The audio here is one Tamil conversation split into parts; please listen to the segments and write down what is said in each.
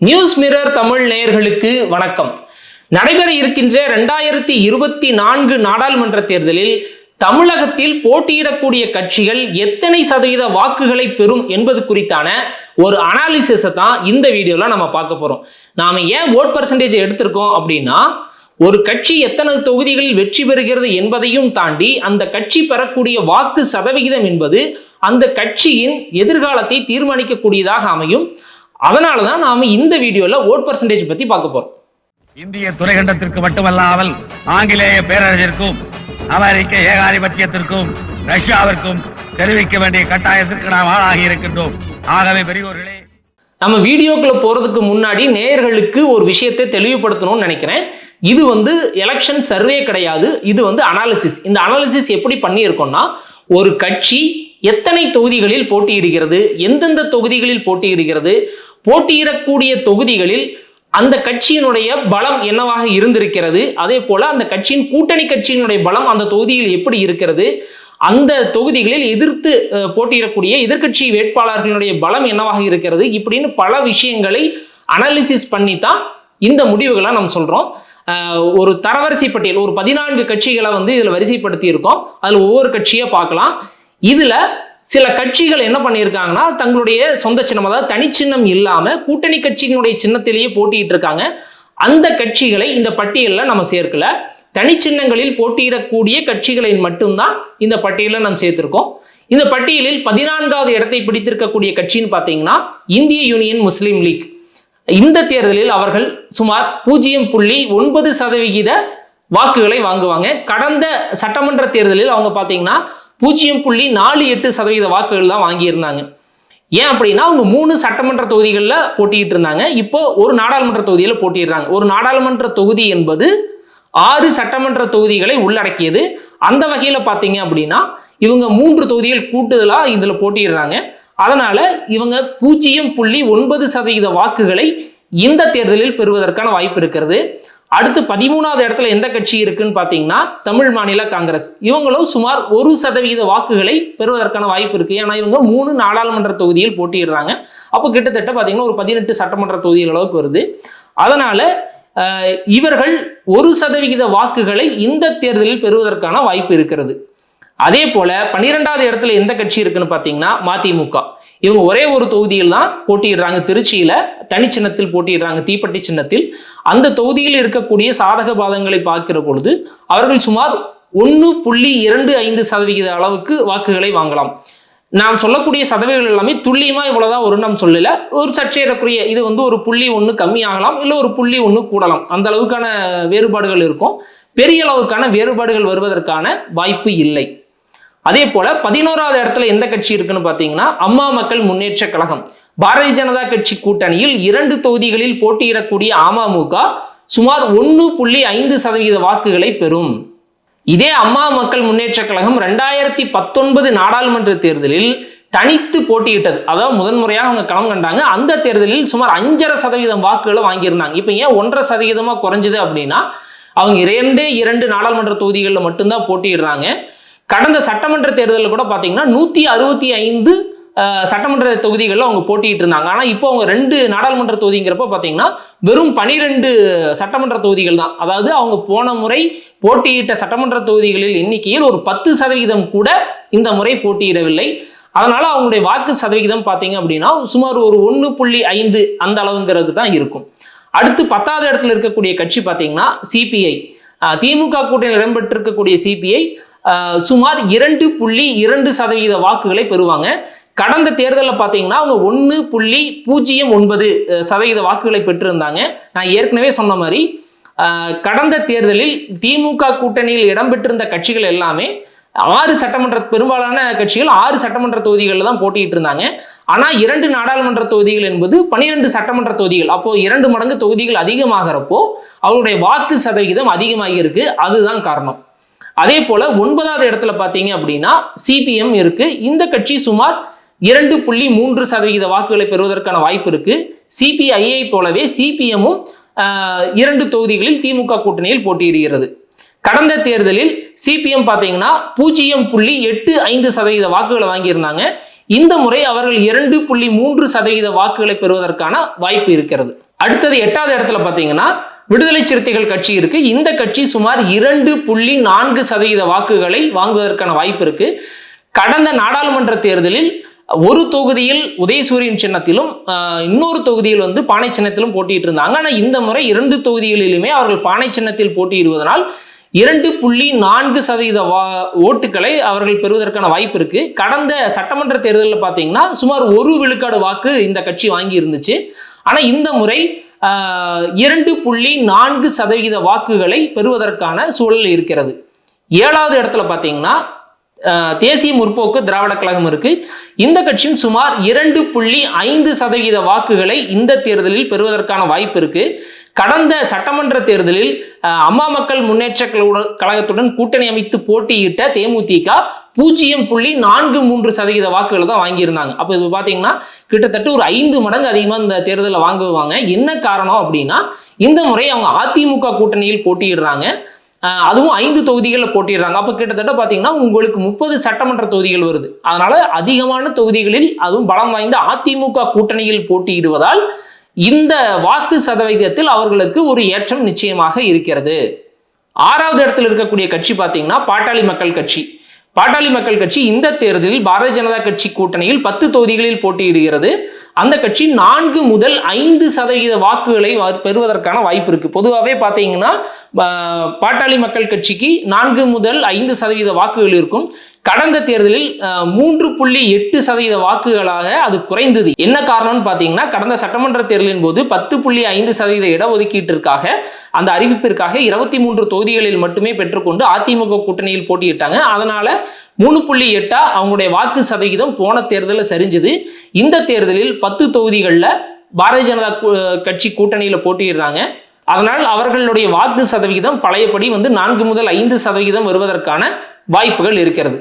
நியூஸ் மிரர் தமிழ் நேயர்களுக்கு வணக்கம். நடைபெற இருக்கின்ற ரெண்டாயிரத்தி இருபத்தி நான்கு நாடாளுமன்ற தேர்தலில் தமிழகத்தில் போட்டியிடக்கூடிய கட்சிகள் எத்தனை சதவீத வாக்குகளை பெறும் என்பது குறித்தான ஒரு அனாலிசிஸை தான் இந்த வீடியோல நம்ம பார்க்க போறோம். நாம ஏன் ஓட் பர்சன்டேஜ் எடுத்திருக்கோம் அப்படின்னா ஒரு கட்சி எத்தனை தொகுதிகளில் வெற்றி பெறுகிறது என்பதையும் தாண்டி அந்த கட்சி பெறக்கூடிய வாக்கு சதவிகிதம் என்பது அந்த கட்சியின் எதிர்காலத்தை தீர்மானிக்கக்கூடியதாக அமையும். அதனால தான் நாம இந்த வீடியோல ஓட் பர்சன்டேஜ் பத்தி பார்க்க போறோம். இந்திய துறைகண்டத்திற்கு மட்டுமல்லாமல் ஆங்கிலேய பேரரசிற்கும் அமெரிக்க ஏகாதிபத்தியத்திற்கும் ரஷ்யாவிற்கும் தெரிவிக்க வேண்டிய கட்டாயத்திற்கு நாம் ஆளாகி இருக்கின்றோம். ஆகவே பெரியோர்களே நம்ம வீடியோக்குள்ள போறதுக்கு முன்னாடி நேயர்களுக்கு ஒரு விஷயத்தை தெளிவுபடுத்தணும்னு நினைக்கிறேன். இது வந்து எலெக்ஷன் சர்வே கிடையாது. இது வந்து அனாலிசிஸ் இந்த அனாலிசிஸ் எப்படி பண்ணியிருக்கோம்னா ஒரு கட்சி எத்தனை தொகுதிகளில் போட்டியிடுகிறது எந்தெந்த தொகுதிகளில் போட்டியிடுகிறது போட்டியிடக்கூடிய தொகுதிகளில் அந்த கட்சியினுடைய பலம் என்னவாக இருந்திருக்கிறது? அதே போல அந்த கட்சியின் கூட்டணி கட்சியினுடைய பலம் அந்த தொகுதியில் எப்படி இருக்கிறது? அந்த தொகுதிகளில் எதிர்த்து போட்டியிடக்கூடிய எதிர்க்கட்சி வேட்பாளர்களுடைய பலம் என்னவாக இருக்கிறது? இப்படின்னு பல விஷயங்களை அனாலிசிஸ் பண்ணி தான் இந்த முடிவுகளை நம்ம சொல்றோம். ஒரு தரவரிசை பட்டியல் ஒரு பதினான்கு கட்சிகளை வந்து இதுல வரிசைப்படுத்தி இருக்கோம் அதுல ஒவ்வொரு கட்சியை பார்க்கலாம். இதுல சில கட்சிகள் என்ன பண்ணியிருக்காங்கன்னா தங்களுடைய சொந்த சின்னம் அதாவது தனிச்சின்னம் இல்லாமல் கூட்டணி கட்சியினுடைய சின்னத்திலேயே போட்டிட்டு இருக்காங்க. அந்த கட்சிகளை இந்த பட்டியலில் நம்ம சேர்க்கல. தனிச்சின்னங்களில் போட்டியிடக்கூடிய கட்சிகளை மட்டும்தான் இந்த பட்டியலில் நம்ம சேர்த்திருக்கோம். இந்த பட்டியலில் பதினான்காவது இடத்தை பிடித்திருக்கக்கூடிய கட்சின்னு பார்த்தீங்கன்னா இந்திய யூனியன் முஸ்லீம் லீக். இந்த தேர்தலில் அவர்கள் சுமார் பூஜ்ஜியம் புள்ளி ஒன்பது சதவிகித வாக்குகளை வாங்குவாங்க. கடந்த சட்டமன்ற தேர்தலில் அவங்க பார்த்தீங்கன்னா பூஜ்ஜியம் புள்ளி நாலு எட்டு சதவீத வாக்குகள் தான் வாங்கியிருந்தாங்க. ஏன் அப்படின்னா அவங்க மூணு சட்டமன்ற தொகுதிகளில் போட்டிட்டு இருந்தாங்க. இப்போ ஒரு நாடாளுமன்ற தொகுதியில் போட்டிடுறாங்க ஒரு நாடாளுமன்ற தொகுதி என்பது ஆறு சட்டமன்ற தொகுதிகளை உள்ளடக்கியது. அந்த வகையில் பார்த்தீங்க அப்படின்னா இவங்க மூன்று தொகுதிகள் கூட்டுதலாக இதில் போட்டிடுறாங்க அதனால இவங்க பூஜ்ஜியம் புள்ளி ஒன்பது சதவீத வாக்குகளை இந்த தேர்தலில் பெறுவதற்கான வாய்ப்பு இருக்கிறது. அடுத்து பதிமூணாவது இடத்துல எந்த கட்சி இருக்குன்னு பார்த்தீங்கன்னா தமிழ் மாநில காங்கிரஸ். இவங்களும் சுமார் ஒரு சதவீத வாக்குகளை பெறுவதற்கான வாய்ப்பு இருக்கு. ஏன்னா இவங்க மூணு நாடாளுமன்ற தொகுதியில் போட்டியிடுறாங்க. அப்போ கிட்டத்தட்ட பார்த்தீங்கன்னா ஒரு பதினெட்டு சட்டமன்ற தொகுதிகள் அளவுக்கு வருது. அதனால இவர்கள் ஒரு சதவிகித வாக்குகளை இந்த தேர்தலில் பெறுவதற்கான வாய்ப்பு இருக்கிறது. அதே போல பன்னிரெண்டாவது இடத்துல எந்த கட்சி இருக்குன்னு பார்த்தீங்கன்னா மதிமுக. இவங்க ஒரே ஒரு தொகுதியில் தான் போட்டியிடுறாங்க. திருச்சியில தனிச்சின்னத்தில் போட்டியிடுறாங்க. தீப்பெட்டி சின்னத்தில். அந்த தொகுதியில் இருக்கக்கூடிய சாதக பாதங்களை பார்க்கிற பொழுது அவர்கள் சுமார் ஒன்று புள்ளி இரண்டு ஐந்து சதவிகித அளவுக்கு வாக்குகளை வாங்கலாம். நாம் சொல்லக்கூடிய சதவீதங்கள் எல்லாமே துல்லியமா இவ்வளவுதான் ஒரு நாம் சொல்லல. ஒரு சர்ச்சையிடக்கூடிய இது வந்து ஒரு புள்ளி ஒன்று கம்மியாகலாம் இல்லை ஒரு புள்ளி ஒன்று கூடலாம். அந்த அளவுக்கான வேறுபாடுகள் இருக்கும். பெரிய அளவுக்கான வேறுபாடுகள் வருவதற்கான வாய்ப்பு இல்லை. அதே போல பதினோராவது இடத்துல எந்த கட்சி இருக்குன்னு பார்த்தீங்கன்னா அம்மா மக்கள் முன்னேற்ற கழகம். பாரதிய ஜனதா கட்சி கூட்டணியில் இரண்டு தொகுதிகளில் போட்டியிடக்கூடிய அமமுக சுமார் ஒன்று புள்ளி ஐந்து சதவீத வாக்குகளை பெறும். இதே அம்மா மக்கள் முன்னேற்ற கழகம் ரெண்டாயிரத்தி பத்தொன்பது நாடாளுமன்ற தேர்தலில் தனித்து போட்டியிட்டது. அதாவது முதன்முறையாக அவங்க களம் கண்டாங்க. அந்த தேர்தலில் சுமார் அஞ்சரை சதவீதம் வாக்குகளை வாங்கியிருந்தாங்க. இப்போ ஏன் ஒன்றரை சதவீதமா குறைஞ்சது அப்படின்னா அவங்க இரண்டே இரண்டு நாடாளுமன்ற தொகுதிகளில் மட்டும்தான் போட்டியிடுறாங்க. கடந்த சட்டமன்ற தேர்தலில் கூட பார்த்தீங்கன்னா நூற்றி அறுபத்தி ஐந்து சட்டமன்ற தொகுதிகளில் அவங்க போட்டிட்டு இருந்தாங்க. ஆனால் இப்போ அவங்க ரெண்டு நாடாளுமன்ற தொகுதிங்கிறப்ப பார்த்தீங்கன்னா வெறும் பனிரெண்டு சட்டமன்ற தொகுதிகள் தான். அதாவது அவங்க போன முறை போட்டியிட்ட சட்டமன்ற தொகுதிகளில் எண்ணிக்கையில் ஒரு பத்து சதவீதம் கூட இந்த முறை போட்டியிடவில்லை. அதனால் அவங்களுடைய வாக்கு சதவிகிதம் பார்த்தீங்க அப்படின்னா சுமார் ஒரு ஒன்று புள்ளி ஐந்து அந்த அளவுங்கிறது தான் இருக்கும். அடுத்து பத்தாவது இடத்துல இருக்கக்கூடிய கட்சி பார்த்தீங்கன்னா சிபிஐ திமுக கூட்டணியில் இடம்பெற்றிருக்கக்கூடிய சிபிஐ சுமார் இரண்டு புள்ளி இரண்டு சதவீத வாக்குகளை பெறுவாங்க. கடந்த தேர்தலில் பார்த்தீங்கன்னா அவங்க ஒன்று புள்ளி பூஜ்ஜியம் ஒன்பது சதவீத வாக்குகளை பெற்றிருந்தாங்க. நான் ஏற்கனவே சொன்ன மாதிரி கடந்த தேர்தலில் திமுக கூட்டணியில் இடம்பெற்றிருந்த கட்சிகள் எல்லாமே ஆறு சட்டமன்ற பெரும்பாலான கட்சிகள் ஆறு சட்டமன்ற தொகுதிகளில் தான் போட்டிட்டு இருந்தாங்க. ஆனால் இரண்டு நாடாளுமன்ற தொகுதிகள் என்பது பனிரெண்டு சட்டமன்ற தொகுதிகள். அப்போ இரண்டு மடங்கு தொகுதிகள் அதிகமாகிறப்போ அவருடைய வாக்கு சதவிகிதம் அதிகமாகி இருக்கு அதுதான் காரணம். அதே போல ஒன்பதாவது இடத்துல பார்த்தீங்க அப்படின்னா சிபிஎம் இருக்கு. இந்த கட்சி சுமார் இரண்டு புள்ளி மூன்று சதவிகித வாக்குகளை பெறுவதற்கான வாய்ப்பு இருக்கு. சிபிஐயை போலவே சிபிஎம்மும் இரண்டு தொகுதிகளில் திமுக கூட்டணியில் போட்டியிடுகிறது. கடந்த தேர்தலில் சிபிஎம் பார்த்தீங்கன்னா பூஜ்ஜியம் புள்ளி எட்டு ஐந்து சதவீத வாக்குகளை வாங்கியிருந்தாங்க. இந்த முறை அவர்கள் இரண்டு புள்ளி மூன்று சதவீத வாக்குகளை பெறுவதற்கான வாய்ப்பு இருக்கிறது. அடுத்தது எட்டாவது இடத்துல பார்த்தீங்கன்னா விடுதலை சிறுத்தைகள் கட்சி இருக்கு. இந்த கட்சி சுமார் இரண்டு புள்ளி நான்கு சதவீத வாக்குகளை வாங்குவதற்கான வாய்ப்பு இருக்கு. கடந்த நாடாளுமன்ற தேர்தலில் ஒரு தொகுதியில் உதயசூரியன் சின்னத்திலும் இன்னொரு தொகுதியில் வந்து பானை சின்னத்திலும் போட்டியிட்டு இருந்தாங்க. ஆனால் இந்த முறை இரண்டு தொகுதிகளிலுமே அவர்கள் பானை சின்னத்தில் போட்டியிடுவதனால் இரண்டு புள்ளி நான்கு சதவீத வா ஓட்டுகளை அவர்கள் பெறுவதற்கான வாய்ப்பு இருக்கு. கடந்த சட்டமன்ற தேர்தலில் பார்த்தீங்கன்னா சுமார் ஒரு விழுக்காடு வாக்கு இந்த கட்சி வாங்கி இருந்துச்சு ஆனால் இந்த முறை இரண்டு புள்ளி நான்கு சதவீத வாக்குகளை பெறுவதற்கான சூழல் இருக்கிறது. ஏழாவது இடத்துல பார்த்தீங்கன்னா தேசிய முற்போக்கு திராவிட கழகம் இருக்கு. இந்த கட்சியும் சுமார் இரண்டு புள்ளி ஐந்து சதவீத வாக்குகளை இந்த தேர்தலில் பெறுவதற்கான வாய்ப்பு இருக்கு. கடந்த சட்டமன்ற தேர்தலில் அம்மா மக்கள் முன்னேற்ற கழகத்துடன் கூட்டணி அமைத்து போட்டியிட்ட தேமுதிக பூஜ்ஜியம் புள்ளி நான்கு மூன்று சதவீத வாக்குகளை தான் வாங்கியிருந்தாங்க. அப்போ இது பார்த்தீங்கன்னா கிட்டத்தட்ட ஒரு ஐந்து மடங்கு அதிகமாக இந்த தேர்தலில் வாங்குவாங்க. என்ன காரணம் அப்படின்னா இந்த முறை அவங்க அதிமுக கூட்டணியில் போட்டியிடுறாங்க. அதுவும் ஐந்து தொகுதிகளில் போட்டிடுறாங்க அப்போ கிட்டத்தட்ட பார்த்தீங்கன்னா உங்களுக்கு முப்பது சட்டமன்ற தொகுதிகள் வருது. அதனால அதிகமான தொகுதிகளில் அதுவும் பலம் வாய்ந்த அதிமுக கூட்டணியில் போட்டியிடுவதால் இந்த வாக்கு சதவீதத்தில் அவர்களுக்கு ஒரு ஏற்றம் நிச்சயமாக இருக்கிறது. ஆறாவது இடத்தில் இருக்கக்கூடிய கட்சி பார்த்தீங்கன்னா பாட்டாளி மக்கள் கட்சி. பாட்டாளி மக்கள் கட்சி இந்த தேர்தலில் பாரதிய ஜனதா கட்சி கூட்டணியில் பத்து தொகுதிகளில் போட்டியிடுகிறது. அந்த கட்சி நான்கு முதல் ஐந்து சதவீத வாக்குகளை வ- பெறுவதற்கான வாய்ப்பு இருக்கு. பொதுவாகவே பார்த்தீங்கன்னா பாட்டாளி மக்கள் கட்சிக்கு நான்கு முதல் ஐந்து சதவீத வாக்குகள் இருக்கும். கடந்த தேர்தலில் மூன்று புள்ளி எட்டு சதவீத வாக்குகளாக அது குறைந்தது. என்ன காரணம்னு பார்த்தீங்கன்னா கடந்த சட்டமன்ற தேர்தலின் போது பத்து புள்ளி ஐந்து சதவீத இடஒதுக்கீட்டிற்காக அந்த அறிவிப்பிற்காக இருபத்தி மூன்று தொகுதிகளில் மட்டுமே பெற்றுக்கொண்டு அதிமுக கூட்டணியில் போட்டியிட்டாங்க. அதனால மூணு புள்ளி எட்டா அவங்களுடைய வாக்கு சதவிகிதம் போன தேர்தலில் சரிஞ்சது. இந்த தேர்தலில் பத்து தொகுதிகளில் பாரதிய ஜனதா கட்சி கூட்டணியில் போட்டியிடுறாங்க. அதனால் அவர்களுடைய வாக்கு சதவிகிதம் பழையபடி வந்து நான்கு முதல் ஐந்து சதவிகிதம் வருவதற்கான வாய்ப்புகள் இருக்கிறது.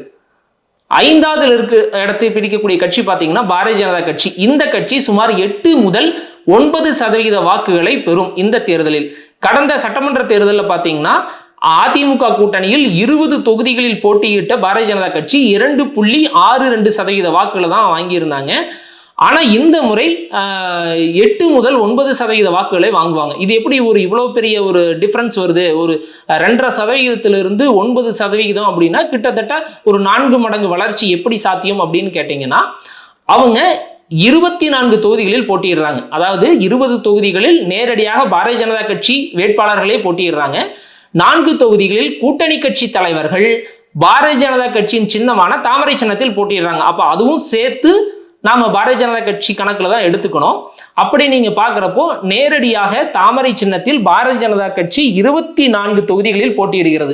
ஐந்தாவது இருக்க இடத்தை பிடிக்கக்கூடிய கட்சி பார்த்தீங்கன்னா பாரதிய ஜனதா கட்சி. இந்த கட்சி சுமார் எட்டு முதல் ஒன்பது சதவிகித வாக்குகளை பெறும் இந்த தேர்தலில். கடந்த சட்டமன்ற தேர்தலில் பார்த்தீங்கன்னா அதிமுக கூட்டணியில் இருபது தொகுதிகளில் போட்டியிட்ட பாரதிய ஜனதா கட்சி இரண்டு புள்ளி ஆறு ரெண்டு சதவீத வாக்குகளை தான் வாங்கியிருந்தாங்க. ஆனால் இந்த முறை எட்டு முதல் ஒன்பது சதவீத வாக்குகளை வாங்குவாங்க. இது எப்படி ஒரு இவ்வளோ பெரிய ஒரு டிஃப்ரென்ஸ் வருது? ஒரு ரெண்டரை சதவிகிதத்திலிருந்து ஒன்பது சதவிகிதம் அப்படின்னா கிட்டத்தட்ட ஒரு நான்கு மடங்கு வளர்ச்சி எப்படி சாத்தியம் அப்படின்னு கேட்டிங்கன்னா அவங்க இருபத்தி நான்கு தொகுதிகளில் போட்டியிடுறாங்க. அதாவது இருபது தொகுதிகளில் நேரடியாக பாரதிய ஜனதா கட்சி வேட்பாளர்களே போட்டியிடுறாங்க. நான்கு தொகுதிகளில் கூட்டணி கட்சி தலைவர்கள் பாரதிய ஜனதா கட்சியின் சின்னமான தாமரை சின்னத்தில் போட்டியிடுறாங்க. அப்போ அதுவும் சேர்த்து நாம பாரதிய ஜனதா கட்சி கணக்குல தான் எடுத்துக்கணும். அப்படி நீங்க பார்க்குறப்போ நேரடியாக தாமரை சின்னத்தில் பாரதிய ஜனதா கட்சி இருபத்தி நான்கு தொகுதிகளில் போட்டியிடுகிறது.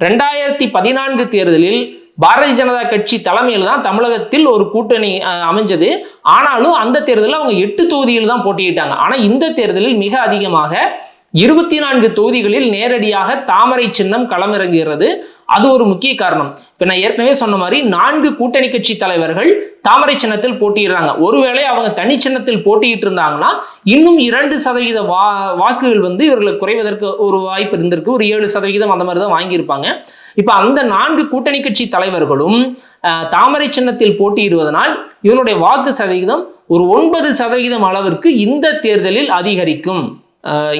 ரெண்டாயிரத்தி பதினான்கு தேர்தலில் பாரதிய ஜனதா கட்சி தலைமையில் தான் தமிழகத்தில் ஒரு கூட்டணி அஹ், அமைஞ்சது. ஆனாலும் அந்த தேர்தலில் அவங்க எட்டு தொகுதியில் தான் போட்டியிட்டாங்க. ஆனால் இந்த தேர்தலில் மிக அதிகமாக இருபத்தி நான்கு தொகுதிகளில் நேரடியாக தாமரை சின்னம் களமிறங்குகிறது. அது ஒரு முக்கிய காரணம். இப்போ நான் ஏற்கனவே சொன்ன மாதிரி நான்கு கூட்டணி கட்சி தலைவர்கள் தாமரை சின்னத்தில் போட்டியிடுறாங்க. ஒருவேளை அவங்க தனி சின்னத்தில் போட்டியிட்டு இருந்தாங்கன்னா இன்னும் இரண்டு சதவீத வா வாக்குகள் வந்து இவர்களுக்கு குறைவதற்கு ஒரு வாய்ப்பு இருந்திருக்கு. ஒரு ஏழு சதவீதம் அந்த மாதிரி தான் வாங்கியிருப்பாங்க. இப்போ அந்த நான்கு கூட்டணி கட்சி தலைவர்களும் தாமரை சின்னத்தில் போட்டியிடுவதனால் இவருடைய வாக்கு சதவீதம் ஒரு ஒன்பது சதவீதம் அளவிற்கு இந்த தேர்தலில் அதிகரிக்கும்.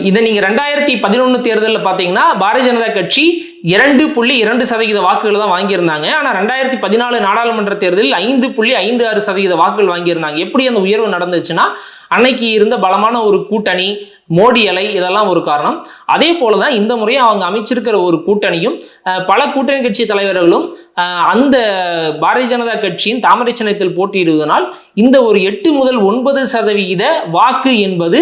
இதை நீங்க ரெண்டாயிரத்தி பதினொன்று தேர்தலில் பார்த்தீங்கன்னா பாரதிய ஜனதா கட்சி இரண்டு புள்ளி இரண்டு சதவீத வாக்குகள் தான் வாங்கியிருந்தாங்க. ஆனால் ரெண்டாயிரத்தி பதினாலு நாடாளுமன்ற தேர்தலில் ஐந்து புள்ளி ஐந்து ஆறு சதவீத வாக்குகள் வாங்கியிருந்தாங்க. எப்படி அந்த உயர்வு நடந்துச்சுன்னா அன்னைக்கு இருந்த பலமான ஒரு கூட்டணி மோடி அலை இதெல்லாம் ஒரு காரணம். அதே போல தான் இந்த முறையும் அவங்க அமைச்சிருக்கிற ஒரு கூட்டணியும் பல கூட்டணி கட்சி தலைவர்களும் அந்த பாரதிய ஜனதா கட்சியின் தாமரை சின்னத்தில் போட்டியிடுவதனால் இந்த ஒரு எட்டு முதல் ஒன்பது சதவிகித வாக்கு என்பது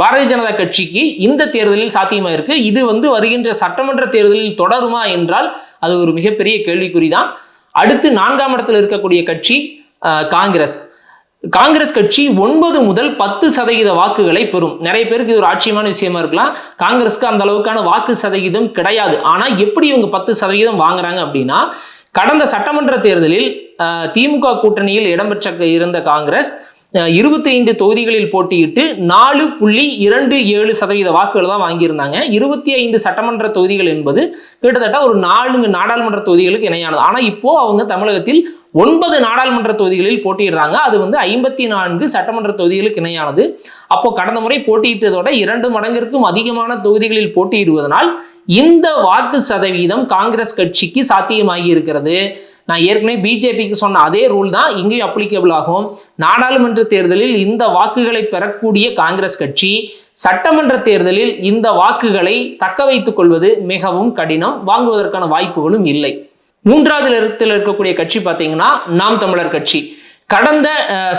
பாரதிய ஜனதா கட்சிக்கு இந்த தேர்தலில் சாத்தியமாக இருக்கு? இது வந்து வருகின்ற சட்டமன்ற தேர்தலில் தொடருமா என்றால் அது ஒரு மிகப்பெரிய கேள்விக்குறி தான் அடுத்து நான்காம் இடத்தில் இருக்கக்கூடிய கட்சி காங்கிரஸ். காங்கிரஸ் கட்சி ஒன்பது முதல் பத்து சதவீத வாக்குகளை பெறும். நிறைய பேருக்கு இது ஒரு ஆச்சரியமான விஷயமா இருக்கலாம். காங்கிரஸ்க்கு அந்த அளவுக்கான வாக்கு சதவீதம் கிடையாது. ஆனால் எப்படி இவங்க பத்து சதவீதம் வாங்குறாங்க அப்படின்னா கடந்த சட்டமன்ற தேர்தலில் திமுக கூட்டணியில் இடம்பெற்ற இருந்த காங்கிரஸ் இருபத்தி ஐந்து தொகுதிகளில் போட்டியிட்டு நாலு புள்ளி இரண்டு ஏழு சதவீத வாக்குகள் தான் வாங்கியிருந்தாங்க. இருபத்தி ஐந்து சட்டமன்ற தொகுதிகள் என்பது கிட்டத்தட்ட ஒரு நான்கு நாடாளுமன்ற தொகுதிகளுக்கு இணையானது. ஆனால் இப்போ அவங்க தமிழகத்தில் ஒன்பது நாடாளுமன்ற தொகுதிகளில் போட்டியிடுறாங்க. அது வந்து ஐம்பத்தி நான்கு சட்டமன்ற தொகுதிகளுக்கு இணையானது. அப்போ கடந்த முறை போட்டியிட்டதோட இரண்டு மடங்கிற்கும் அதிகமான தொகுதிகளில் போட்டியிடுவதனால் இந்த வாக்கு சதவீதம் காங்கிரஸ் கட்சிக்கு சாத்தியமாகி இருக்கிறது. நான் ஏற்கனவே பிஜேபிக்கு சொன்ன அதே ரூல் தான் இங்கேயும் அப்ளிகபிள் ஆகும். நாடாளுமன்ற தேர்தலில் இந்த வாக்குகளை பெறக்கூடிய காங்கிரஸ் கட்சி சட்டமன்ற தேர்தலில் இந்த வாக்குகளை தக்க வைத்துக் கொள்வது மிகவும் கடினம். வாங்குவதற்கான வாய்ப்புகளும் இல்லை. மூன்றாவது இடத்தில் இருக்கக்கூடிய கட்சி பார்த்தீங்கன்னா நாம் தமிழர் கட்சி. கடந்த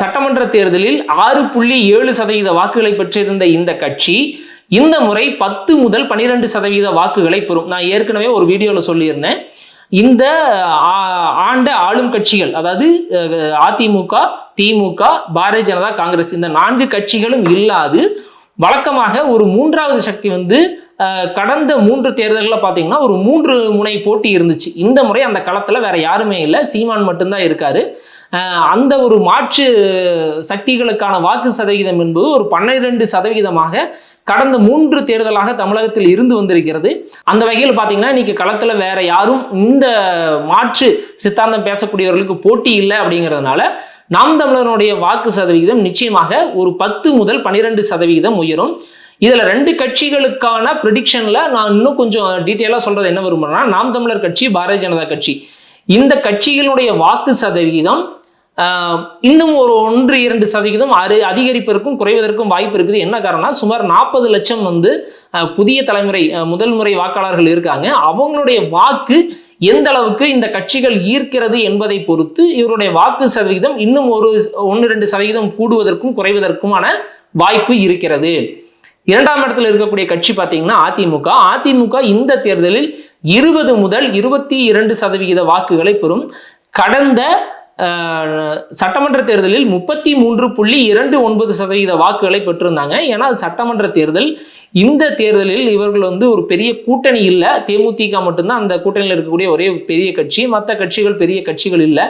சட்டமன்ற தேர்தலில் ஆறு புள்ளி ஏழு சதவீத வாக்குகளை பெற்றிருந்த இந்த கட்சி இந்த முறை பத்து முதல் பனிரெண்டு சதவீத வாக்குகளை பெறும். நான் ஏற்கனவே ஒரு வீடியோவில் சொல்லியிருந்தேன். இந்த ஆ- ஆண்ட ஆளும் கட்சிகள் அதாவது அதிமுக திமுக பாரதிய ஜனதா காங்கிரஸ் இந்த நான்கு கட்சிகளும் இல்லாது வழக்கமாக ஒரு மூன்றாவது சக்தி வந்து கடந்த மூன்று தேர்தல்களில் பார்த்தீங்கன்னா ஒரு மூன்று முனை போட்டி இருந்துச்சு. இந்த முறை அந்த களத்தில் வேற யாருமே இல்லை. சீமான் மட்டும்தான் இருக்காரு. அந்த ஒரு மாற்று சக்திகளுக்கான வாக்கு சதவீதம் என்பது ஒரு பன்னிரெண்டு சதவீதமாக கடந்த மூன்று தேர்தலாக தமிழகத்தில் இருந்து வந்திருக்கிறது. அந்த வகையில் பார்த்தீங்கன்னா இன்னைக்கு களத்தில் வேற யாரும் இந்த மாற்று சித்தாந்தம் பேசக்கூடியவர்களுக்கு போட்டி இல்லை அப்படிங்கிறதுனால நாம் தமிழனுடைய வாக்கு சதவிகிதம் நிச்சயமாக ஒரு பத்து முதல் பன்னிரெண்டு சதவிகிதம் உயரும். இதில் ரெண்டு கட்சிகளுக்கான ப்ரிடிக்ஷனில் நான் இன்னும் கொஞ்சம் டீட்டெயிலாக சொல்கிறது என்ன விரும்புறேன்னா நாம் தமிழர் கட்சி பாரதிய ஜனதா கட்சி. இந்த கட்சிகளுடைய வாக்கு சதவிகிதம் இன்னும் ஒரு ஒன்று இரண்டு சதவிகிதம் அரு அதிகரிப்பதற்கும் குறைவதற்கும் வாய்ப்பு இருக்குது. என்ன காரணம்னா சுமார் நாற்பது லட்சம் வந்து புதிய தலைமுறை முதல் முறை வாக்காளர்கள் இருக்காங்க. அவங்களுடைய வாக்கு எந்த அளவுக்கு இந்த கட்சிகள் ஈர்க்கிறது என்பதை பொறுத்து இவருடைய வாக்கு சதவிகிதம் இன்னும் ஒரு ஒன்று ரெண்டு சதவீதம் கூடுவதற்கும் குறைவதற்குமான வாய்ப்பு இருக்கிறது. இரண்டாம் இடத்துல இருக்கக்கூடிய கட்சி பார்த்தீங்கன்னா அதிமுக. அதிமுக இந்த தேர்தலில் இருபது முதல் இருபத்தி இரண்டு சதவிகித வாக்குகளை பெறும். கடந்த சட்டமன்ற தேர்தலில் முப்பத்தி மூன்று புள்ளி இரண்டு ஒன்பது சதவீத வாக்குகளை பெற்றிருந்தாங்க. ஏன்னா அது சட்டமன்ற தேர்தல். இந்த தேர்தலில் இவர்கள் வந்து ஒரு பெரிய கூட்டணி இல்லை. தேமுதிக மட்டும்தான் அந்த கூட்டணியில் இருக்கக்கூடிய ஒரே பெரிய கட்சி. மற்ற கட்சிகள் பெரிய கட்சிகள் இல்லை.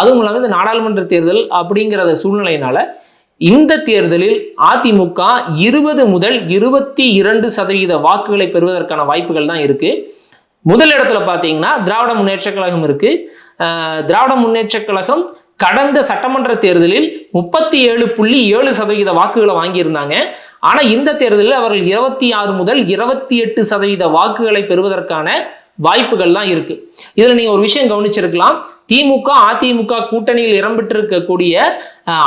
அதுவும் இல்லாமல் இந்த நாடாளுமன்ற தேர்தல் அப்படிங்கிற சூழ்நிலையினால இந்த தேர்தலில் அதிமுக இருபது முதல் இருபத்தி இரண்டு சதவீத வாக்குகளை பெறுவதற்கான வாய்ப்புகள் தான் இருக்கு. முதல் இடத்துல பார்த்தீங்கன்னா திராவிட முன்னேற்ற கழகம் இருக்குது திராவிட முன்னேற்றக் கழகம் கடந்த சட்டமன்ற தேர்தலில் முப்பத்தி ஏழு புள்ளி ஏழு சதவீத வாக்குகளை வாங்கியிருந்தாங்க. ஆனால் இந்த தேர்தலில் அவர்கள் இருபத்தி ஆறு முதல் இருபத்தி எட்டு சதவீத வாக்குகளை பெறுவதற்கான வாய்ப்புகள் தான் இருக்கு. இதில் நீங்க ஒரு விஷயம் கவனிச்சிருக்கலாம். திமுக அதிமுக கூட்டணியில் இடம்பெற்றிருக்கக்கூடிய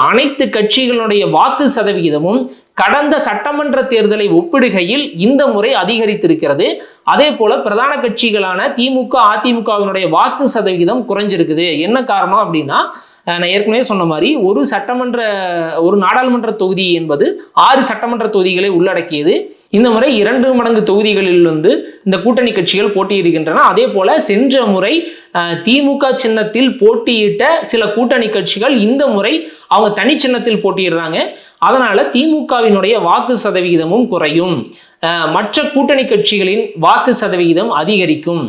அனைத்து கட்சிகளுடைய வாக்கு சதவிகிதமும் கடந்த சட்டமன்ற தேர்தலை ஒப்பிடுகையில் இந்த முறை அதிகரித்திருக்கிறது. அதே போல பிரதான கட்சிகளான திமுக அதிமுகவினுடைய வாக்கு சதவிகிதம் குறைஞ்சிருக்குது. என்ன காரணம் அப்படின்னா நான் ஏற்கனவே சொன்ன மாதிரி ஒரு சட்டமன்ற ஒரு நாடாளுமன்ற தொகுதி என்பது ஆறு சட்டமன்ற தொகுதிகளை உள்ளடக்கியது. இந்த முறை இரண்டு மடங்கு தொகுதிகளில் வந்து இந்த கூட்டணி கட்சிகள் போட்டியிடுகின்றன. அதே போல சென்ற முறை திமுக சின்னத்தில் போட்டியிட்ட சில கூட்டணி கட்சிகள் இந்த முறை அவங்க தனி சின்னத்தில் போட்டியிடுறாங்க. அதனால திமுகவினுடைய வாக்கு சதவிகிதமும் குறையும். மற்ற கூட்டணி கட்சிகளின் வாக்கு சதவிகிதம் அதிகரிக்கும்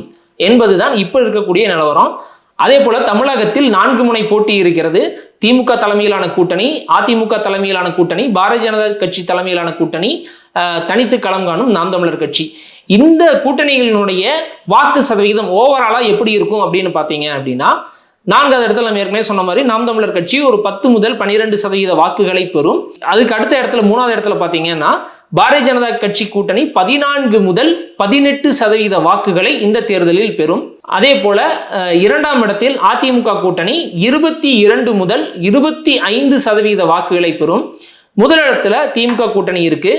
என்பதுதான் இப்போ இருக்கக்கூடிய நிலவரம். அதே போல தமிழகத்தில் நான்கு முனை போட்டி இருக்கிறது. திமுக தலைமையிலான கூட்டணி அதிமுக தலைமையிலான கூட்டணி பாரதிய ஜனதா கட்சி தலைமையிலான கூட்டணி தனித்து களம் காணும் நாம் தமிழர் கட்சி. இந்த கூட்டணிகளினுடைய வாக்கு சதவிகிதம் ஓவராலா எப்படி இருக்கும் அப்படின்னு பார்த்தீங்க அப்படின்னா நான்காவது இடத்துல நம்ம ஏற்கனவே சொன்ன மாதிரி நாம் தமிழர் கட்சி ஒரு பத்து முதல் பனிரெண்டு சதவீத வாக்குகளை பெறும். அதுக்கு அடுத்த இடத்துல மூணாவது இடத்துல பார்த்தீங்கன்னா பாரதிய ஜனதா கட்சி கூட்டணி பதினான்கு முதல் பதினெட்டு சதவீத வாக்குகளை இந்த தேர்தலில் பெறும். அதே போல அஹ், இரண்டாம் இடத்தில் அதிமுக கூட்டணி இருபத்தி இரண்டு முதல் இருபத்தி ஐந்து சதவீத வாக்குகளை பெறும். முதலிடத்துல திமுக கூட்டணி இருக்கு.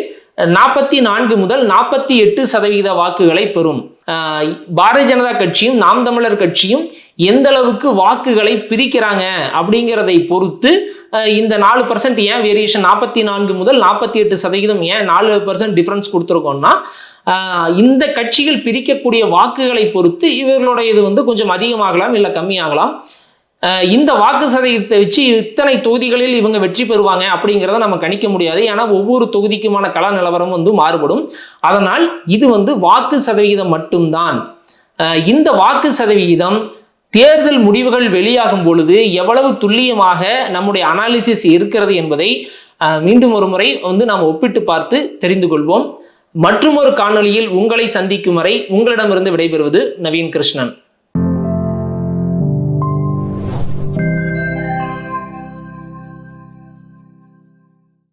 நாற்பத்தி நான்கு முதல் நாற்பத்தி எட்டு சதவீத வாக்குகளை பெறும். பாரதிய ஜனதா கட்சியும் நாம் தமிழர் கட்சியும் எந்த அளவுக்கு வாக்குகளை பிரிக்கிறாங்க அப்படிங்கிறதை பொறுத்து இந்த நாலு பர்சன்ட் ஏன் வேரியேஷன் நாற்பத்தி நான்கு முதல் நாற்பத்தி எட்டு சதவீதம் ஏன் நாலு பர்சன்ட் டிஃப்ரென்ஸ் கொடுத்துருக்கோம்னா இந்த கட்சிகள் பிரிக்கக்கூடிய வாக்குகளை பொறுத்து இவர்களுடைய இது வந்து கொஞ்சம் அதிகமாகலாம் இல்லை கம்மியாகலாம். இந்த வாக்கு சதவீதத்தை வச்சு இத்தனை தொகுதிகளில் இவங்க வெற்றி பெறுவாங்க அப்படிங்கிறத நம்ம கணிக்க முடியாது. ஏன்னா ஒவ்வொரு தொகுதிக்குமான கள நிலவரம் வந்து மாறுபடும். அதனால் இது வந்து வாக்கு சதவிகிதம் மட்டும்தான். இந்த வாக்கு சதவிகிதம் தேர்தல் முடிவுகள் வெளியாகும் பொழுது எவ்வளவு துல்லியமாக நம்முடைய அனாலிசிஸ் இருக்கிறது என்பதை மீண்டும் ஒரு முறை வந்து நாம் ஒப்பிட்டு பார்த்து தெரிந்து கொள்வோம். மற்றும் ஒரு காணொளியில் உங்களை சந்திக்கும் வரை உங்களிடமிருந்து விடைபெறுவது நவீன் கிருஷ்ணன்.